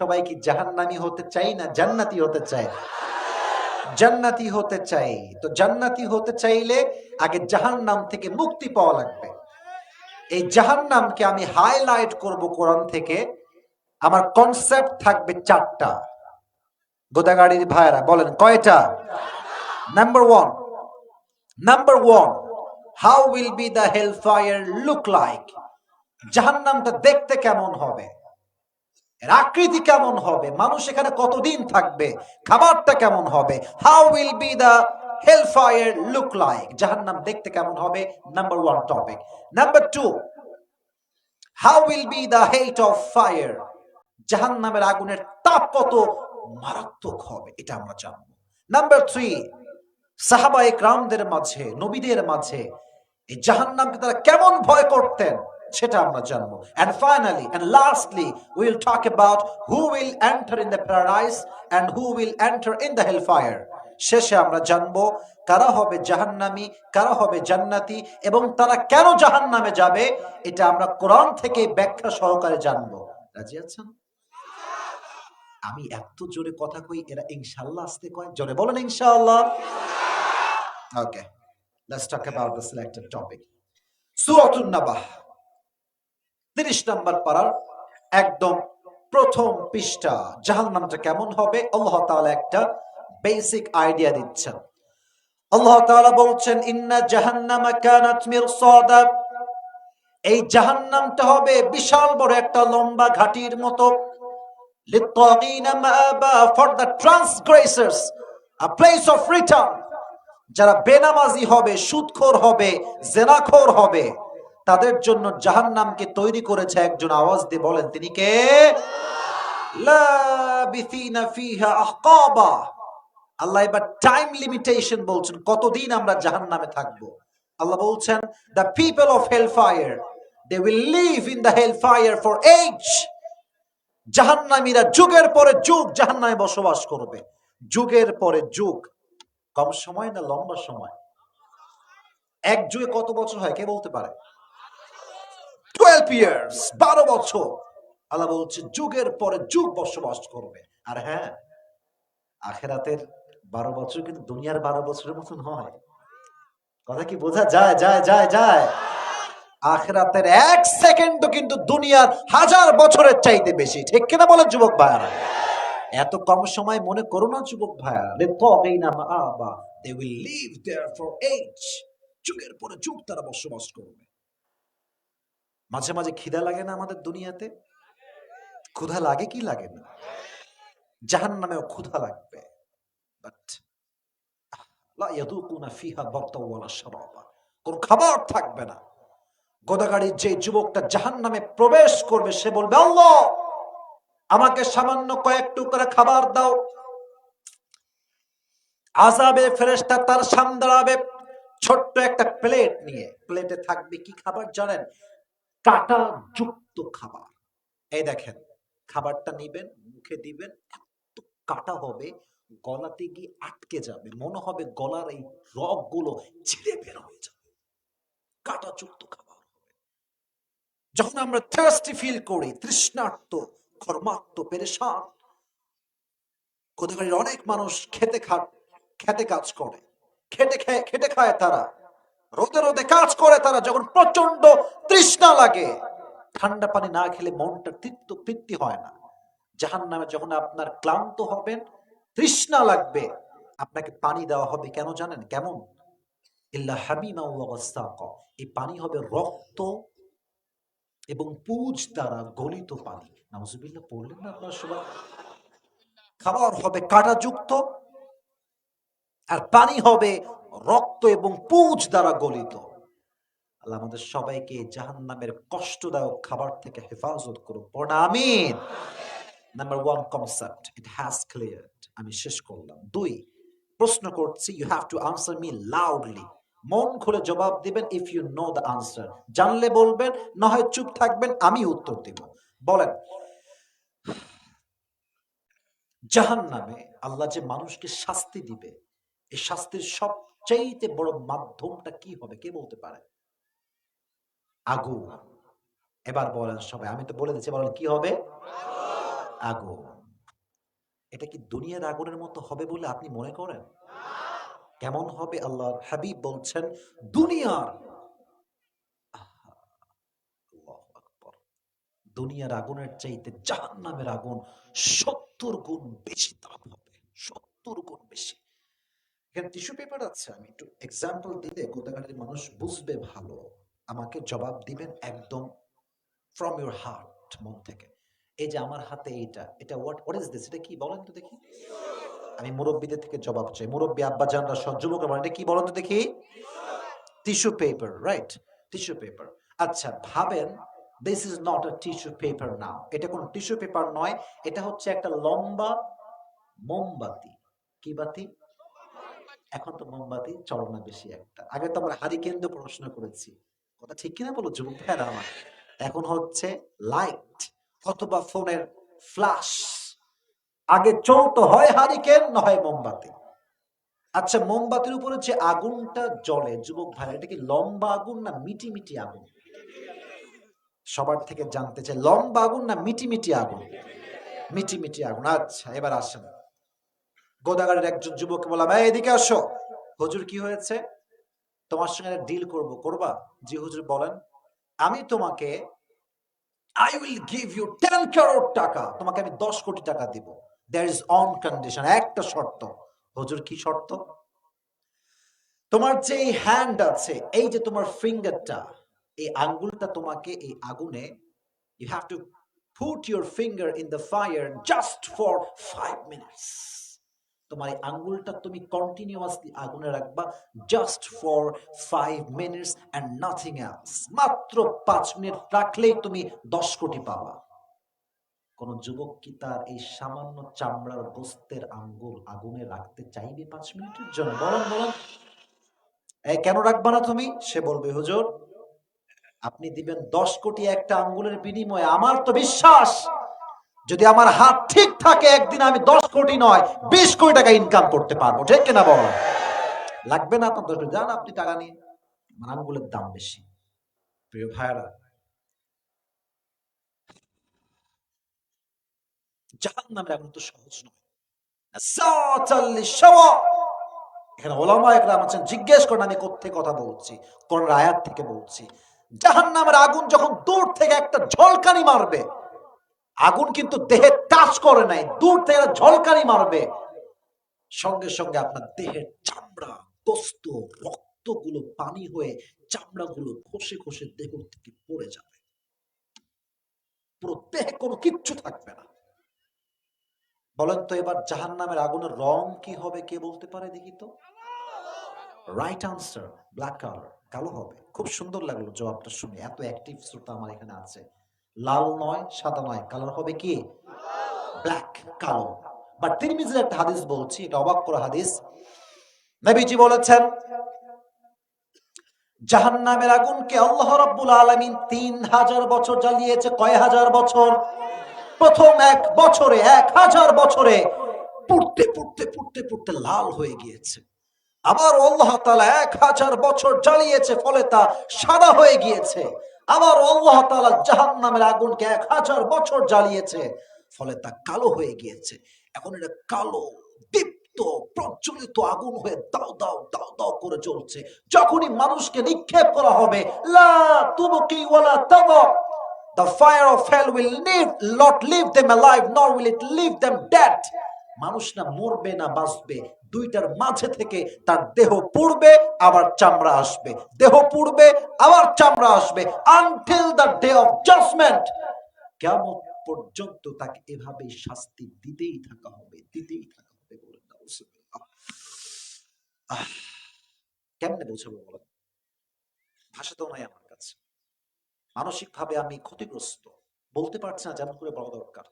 সবাই কি জাহান্নামি হতে চাই না, জান্নাতি হতে চায় জান্নাতি হতে চাই। তো জান্নাতি হতে চাইলে আগে জাহান্নাম থেকে মুক্তি পাওয়া লাগবে। এই জাহান্নামকে আমি হাইলাইট করব কোরআন থেকে। আমার কনসেপ্ট থাকবে চারটা। গোদাগাড়ির ভাইরা বলেন কয়টা? Number one number one how will be the hell fire look like জাহান্নামটা দেখতে কেমন হবে? এর আকৃতি কেমন হবে? মানুষ এখানে কতদিন থাকবে? খাবারটা কেমন হবে? How will be the hell fire look like জাহান্নাম দেখতে কেমন হবে? Number one topic number two how will be the heat of fire জাহান্নামের আগুনের তাপ কত মারাত্মক হবে? এটা আমরা জানব। নাম্বার থ্রি সাহাবা একরামদের মাঝে, নবীদের মাঝে এই জাহান্নামকে তারা কেমন ভয় করতেন? সেটা আমরা জানব। And finally, and lastly we will talk about who will enter in the paradise and who will enter in the hellfire. শেষে আমরা জানব, কারা হবে জাহান্নামী, কারা হবে জান্নাতি, এবং তারা কেন জাহান্নামে যাবে, এটা আমরা কোরআন থেকে ব্যাখ্যা সহকারে জানব। রাজি আছেন? আমি এত জোরে কথা কই, এরা ইনশাআল্লাহ আসতে কয়? জোরে বলেন ইনশাআল্লাহ। Okay let's talk about the selected topic সূরাতুন নাবাহ। 30 নম্বর পারার একদম প্রথম পৃষ্ঠা। জাহান্নামটা কেমন হবে? আল্লাহ তাআলা একটা বেসিক আইডিয়া দিচ্ছেন। আল্লাহ তাআলা বলছেন, ইন্না জাহান্নামা কানাত মিরসাদা। এই জাহান্নামটা হবে বিশাল বড় একটা লম্বা ঘাটির মতো। লিত্তাগিনা মাআবা for the transgressors a place of return যারা বেনামাজি হবে, সুদখোর হবে, জেনাখোর হবে। তাদের জন্য জাহান্নামকে তৈরি করেছে একজন আওয়াজ দিয়ে বলেন, তিনি কে? আল্লাহ এবার টাইম লিমিটেশন বলছেন, কতদিন আমরা জাহান্নামে থাকব? আল্লাহ বলছেন the people of hell fire they will live in the hell fire for age জাহান্নামীরা যুগের পরে যুগ জাহান্নামে বসবাস করবে। যুগের পরে যুগ, কম সময় না লম্বা সময়? এক যুগে কত বছর হয়, কে বলতে পারে? টুয়েলভ ইয়ার্স বারো বছর। আল্লাহ বলছে, যুগের পরে যুগ বসবাস করবে। আর হ্যাঁ আখেরাতের বারো বছর কিন্তু দুনিয়ার বারো বছরের মতন হয়। কথা কি বোঝা যায়? যায় যায় যায়। আখরাতের এক সেকেন্ড কিন্তু দুনিয়ার হাজার বছরের চাইতে বেশি। ঠিক কিনা বলে, যুবক ভাইয়ারা? এত কম সময় মনে করো না, যুবক ভাইয়ারা? They will live there for age যুগের পরে যুগ তারা বসবাস করবে। মাঝে মাঝে খিদা লাগে না আমাদের দুনিয়াতে? ক্ষুধা লাগে কি লাগে না? জাহান নামেও ক্ষুধা লাগবে। কোন খাবার থাকবে না। গোদাগাড়ির যে যুবকটা জাহান নামে প্রবেশ করবে, সে বলবে আমাকে সামান্য কয়েক টুকরা খাবার দাও। আজাবে ফেরেশতা তার সামনে দাঁড়াবে। ছোট্ট একটা প্লেট নিয়ে। প্লেটে থাকবে কি খাবার জানেন? কাটা যুক্ত খাবার। এই দেখেন, খাবারটা নিবেন, মুখে দিবেন, এত কাটা হবে, গলাতে গিয়ে আটকে যাবে, মনে হবে গলার এই রগগুলো ছিঁড়ে বের হয়ে যাবে। কাটা যুক্ত খাবার যখন আমরা থার্স্টি ফিল করি, তৃষ্ণার্ত কর্মাক্ত পেরেশান কোথাকার অনেক মানুষ খেতে খা, খেতে কাজ করে। খেটে খায় খেটে খায় তারা। রোদে রোদে কাজ করে, তারা যখন প্রচণ্ড তৃষ্ণা লাগে, ঠান্ডা পানি না খেলে মনটা তৃপ্ত, তৃপ্তি হয় না। জাহান নামে যখন আপনার ক্লান্ত হবেন, তৃষ্ণা লাগবে, আপনাকে পানি দেওয়া হবে কেন জানেন? কেমন? ইল্লা হামিমা। এই পানি হবে রক্ত এবং পুজ দ্বারা গলিত পানি। নাউজুবিল্লাহ, পড়লেন না আপনার সবাই খাবার হবে কাঁটাযুক্ত আর পানি হবে রক্ত এবং পুজ দ্বারা গলিত। আল্লাহ আমাদের সবাইকে জাহান নামের কষ্টদায়ক খাবার থেকে হেফাজত করুক। পড়া number one concept it has clear আমি শেষ করলাম। দুই, প্রশ্ন করছি you have to answer me loudly মন খুলে জবাব দিবেন if you know the answer জানলে বলবেন, না হয় চুপ থাকবেন, আমি উত্তর দিব। বলেন জাহান নামে আল্লাহ যে মানুষকে শাস্তি দিবে এই শাস্তির সবচাইতে বড় মাধ্যমটা কি হবে? কে বলতে পারে? আগুন। এবার বলেন সবাই, আমি তো বলে দিচ্ছি, বলেন কি হবে? আগুন। এটা কি দুনিয়ার আগুনের মতো হবে বলে আপনি মনে করেন? কেমন হবে? আল্লাহ হাবিব বলছেন, দুনিয়ার। দুনিয়ার আগুনের চাইতে জাহান্নামের আগুন সত্তর গুণ বেশি তাপ হবে। সত্তর গুণ বেশি। এখানে টিস্যু পেপার আছে, আমি একটু এক্সাম্পল দিলে মানুষ বুঝবে ভালো। আমাকে জবাব দিবেন একদম ফ্রম ইউর হার্ট মন থেকে। এই যে আমার হাতে এইটা, এটা হোয়াট হোয়াট ইজ দিস এটা কি? বলেন তো দেখি। আমি মুরব্বীদের থেকে জবাব চাই। মুরব্বী আব্বা জানরা সব যুবক আমার, এটা কি বলেন তো দেখি? Tissue paper right tissue paper আচ্ছা ভাবেন this is not a tissue paper now এটা কোন টিস্যু পেপার নয়, এটা হচ্ছে একটা লম্বা মোমবাতি। কি বাতি? এখন তো মোমবাতি চলে না বেশি একটা। আগে তো আমরা হারি কেন্দ্র পড়াশোনা করেছি। কথা ঠিক কিনা বলো, যুবক ভাইরা আমার? এখন হচ্ছে লাইট অথবা ফোনের ফ্ল্যাশ আগে চলতো হয় হারিকেন, না হয় মোমবাতি। আচ্ছা মোমবাতির উপরে যে আগুনটা জ্বলে, যুবক ভাই এটা কি লম্বা আগুন না মিটি মিটি আগুন? সবার থেকে জানতে চাই, লম্বা আগুন না মিটি মিটি আগুন? মিটি মিটি আগুন। আচ্ছা এবার আসেন। গোদাগাড়ির একজন যুবককে বললাম "এই, এদিকে আসো। হুজুর কি হয়েছে? তোমার সঙ্গে ডিল করব করবা? জি হুজুর বলেন আমি তোমাকে I will give you ten কারোর টাকা তোমাকে আমি দশ কোটি টাকা দিব। দ্যার ইজ অন কন্ডিশন একটা শর্ত। হুজুর কি শর্ত? তোমার যে হ্যান্ড আছে এই যে তোমার ফিঙ্গারটা এই আঙ্গুলটা তোমাকে এই আগুনে you have to put your finger in the fire just for five minutes তোমার এই আঙ্গুলটা তুমি কন্টিনিউয়াসলি আগুনে রাখবা just for five minutes and nothing else মাত্র পাঁচ মিনিট রাখলেই তুমি দশ কোটি পাবা। কোন যুবক কি তার এই সামান্য চামড়ার গোস্তের আঙ্গুল আগুনে রাখতে চাইবে পাঁচ মিনিটের জন্য? বলুন বলুন। কেন রাখবা না তুমি? সে বলবে, হুজুর, আপনি দিবেন দশ কোটি একটা আঙ্গুলের বিনিময়ে। আমার তো বিশ্বাস যদি আমার হাত ঠিক থাকে, একদিন আমি দশ কোটি নয়, বিশ কোটি টাকা ইনকাম করতে পারব। ঠিক কিনা বল? লাগবে না আপনার দশ যান আপনি টাকা নিয়ে। আমার দাম বেশি। প্রিয় ভাইরা জাহান নামের আগুন তো সহজ নয়। এখানে ওলামা একরাম আছেন, জিজ্ঞেস করেন, আমি কোথেকে কথা বলছি? কোন আয়াত থেকে বলছি? জাহান নামের আগুন যখন দূর থেকে একটা ঝলকানি মারবে আগুন কিন্তু দেহে টাচ করে নাই, দূর থেকে ঝলকানি মারবে। সঙ্গে সঙ্গে আপনার দেহের চামড়া গোস্ত রক্তগুলো পানি হয়ে চামড়াগুলো খসে খসে দেহ থেকে পড়ে যাবে। পুরো দেহে কোনো কিচ্ছু থাকবে না। বলেন তো এবার জাহান নামের আগুনের রং কি হবে, কে বলতে পারে দেখি তো? রাইট আনসার ব্ল্যাক কালার কালো হবে। খুব সুন্দর লাগল জবাবটা শুনে, এত অ্যাক্টিভ শ্রোতা আমার এখানে আছে। লাল নয়, সাদা নয়। কালার হবে কি? ব্ল্যাক কালো। বাট তিরমিজির একটা হাদিস বলছি, এটা অবাক করা হাদিস। নবীজি বলেছেন, জাহান্নামের আগুনকে আল্লাহ রাব্বুল আলামিন তিন হাজার বছর জ্বালিয়েছে। কয় হাজার বছর? প্রথম এক বছরে, এক হাজার বছরে পুড়তে পুড়তে পুড়তে পুড়তে লাল হয়ে গিয়েছে। আবার আল্লাহ তাআলা এক হাজার বছর জ্বালিয়েছে, ফলে তা সাদা হয়ে গিয়েছে। আবার আল্লাহ তাআলা জাহান্নামের আগুনকে এক হাজার বছর জ্বালিয়েছে ফলে তা কালো হয়ে গিয়েছে। এখন এটা কালো দীপ্ত প্রজ্বলিত আগুন হয়ে দাও দাও দাও দাও করে চলছে যখনই মানুষকে নিক্ষেপ করা হবে লা তুবকি ওয়ালা তাদা। The fire of hell will leave, not leave them alive, nor will it leave them dead. মানুষ না মরবে না বাঁচবে দুইটার মাঝে থেকে তার দেহ পুড়বে, আবার চামড়া আসবে। দেহ পুড়বে, আবার চামড়া আসবে। Until the day of judgement কেমন পর্যন্ত তাকে এভাবেই শাস্তি দিতেই থাকা হবে, দিতেই থাকা হবে বলে কেমনে বোঝাবো বলেন ভাষা তো নাই আমার কাছে। মানসিক ভাবে আমি ক্ষতিগ্রস্ত। বলতে পারছি না যেমন করে বলা দরকার।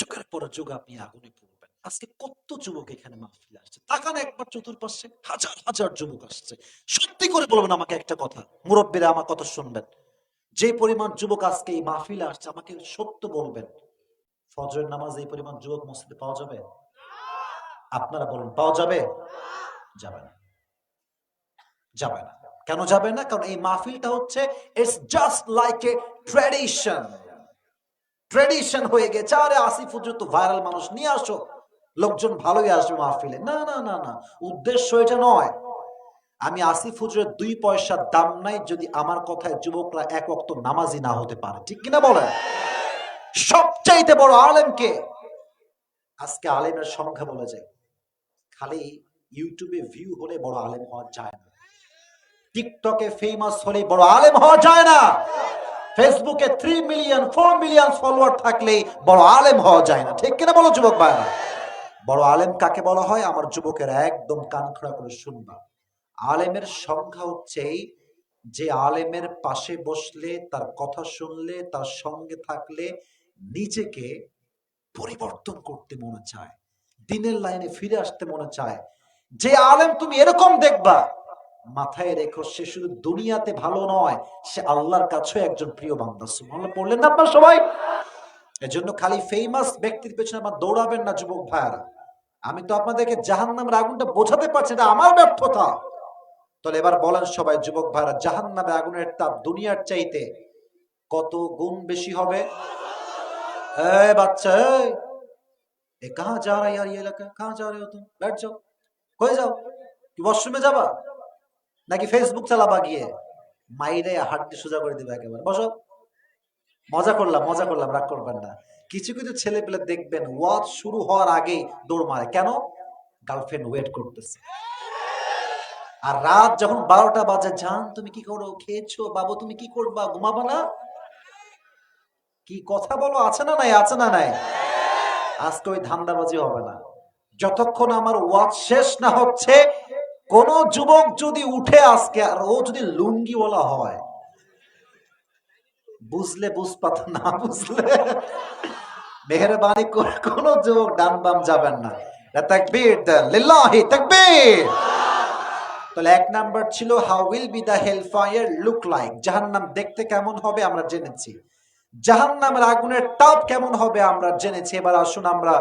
চোখের পর যুগ আপনি আগুনে পড়বেন। আজকে কত যুবক এখানে মাহফিল আসছে? তাকান একবার চতুর্পাশে, হাজার হাজার যুবক আসছে। সত্যি করে বলবেন আমাকে একটা কথা, মুরব্বীরা আমার কথা শুনবেন। যে পরিমাণ যুবক আজকে এই মাহফিলে আসছে, আমাকে সত্য বলবেন। ফজরের নামাজ এই পরিমাণ যুবক মসজিদে পাওয়া যাবে? আপনারা বলুন, পাওয়া যাবে? যাবে না। যাবে না। কেন যাবে না? কারণ এই মাহফিলটা হচ্ছে it's just like a tradition tradition হয়ে গেছে। আরে আসিফ তো ভাইরাল মানুষ, নিয়ে আসো। লোকজন ভালোই আসবে মাহফিলে। না না না না। উদ্দেশ্য এটা নয়। আমি আসিফ, হুজুরের দুই পয়সার দাম নাই, যদি আমার কথায় যুবকরা এক অক্ত নামাজি না হতে পারে। ঠিক কিনা বলেন? সবচাইতে বড় আলেমকে আজকে আলেমের সংখ্যা বলে যায় খালি ইউটিউবে ভিউ হলে বড় আলেম হওয়া যায় না। টিকটকে ফেমাস হলে বড় আলেম হওয়া যায় না। ফেসবুকে three million four million follower থাকলে বড় আলেম হওয়া যায় না। ঠিক কিনা বলো যুবক ভাইরা? বড় আলেম কাকে বলা হয়? আমার যুবকেরা একদম কান খোড়া করে শুনবা। আলেমের সংখ্যা হচ্ছে যে আলেমের পাশে বসলে, তার কথা শুনলে, তার সঙ্গে থাকলে নিজেকে পরিবর্তন করতে মনে চায়। দিনের লাইনে ফিরে আসতে মনে চায়। যে আলেম তুমি এরকম দেখবা মাথায় রেখো, সে শুধু দুনিয়াতে ভালো নয়, সে আল্লাহর কাছে একজন প্রিয় বান্দা। সুবহানাল্লাহ, পড়লেন না আপনারা সবাই? এজন্য খালি ফেমাস ব্যক্তির পেছনে আমার দৌড়াবেন না, যুবক ভাইয়ারা। আমি তো আপনাদেরকে জাহান নামের আগুনটা বোঝাতে পারছি না, আমার ব্যর্থতা। তাহলে এবার বলেন সবাই, যুবক ভাইরা জাহান নামে আগুনের তাপ দুনিয়ার চাইতে কত গুণ বেশি হবে? বাচ্চা এ কাহা যা রা ইয়ার এলাকা? কাহা যা রে তুম ব্যাট যাও। হয়ে যাও? কি ওয়াশরুমে যাবা? নাকি ফেসবুক চালাবা গিয়ে? মাইরে হাড্ডি সোজা করে দিবে একেবারে। বসো। মজা করলাম মজা করলাম, রাগ করবেন না। কিছু কিছু ছেলে পেলে দেখবেন ওয়াজ শুরু হওয়ার আগেই দৌড় মারে। কেন? গার্লফ্রেন্ড ওয়েট করতেছে। আর রাত যখন বারোটা বাজে, জান, তুমি কি করো? খেয়েছো? বাবু, তুমি কি করবা? ঘুমাবা না? কি কথা বলো? আছে না নাই? আছে না নাই? আজকে ওই ধান্দাবাজি হবে না। যতক্ষণ আমার ওয়াজ শেষ না হচ্ছে কোন যুবক যদি উঠে আজকে, আর ও যদি লুঙ্গিওয়ালা হয়, বুঝলে বুঝপাত, না বুঝলে মেহরবানি কোন যুবক ডান বাম যাবেন না। তাহলে এক নাম্বার ছিল, how will be the hell fire look like? জাহান্নাম দেখতে কেমন হবে আমরা জেনেছি। জাহান্নামের আগুনের তাপ কেমন হবে আমরা জেনেছি। এবার আসুন আমরা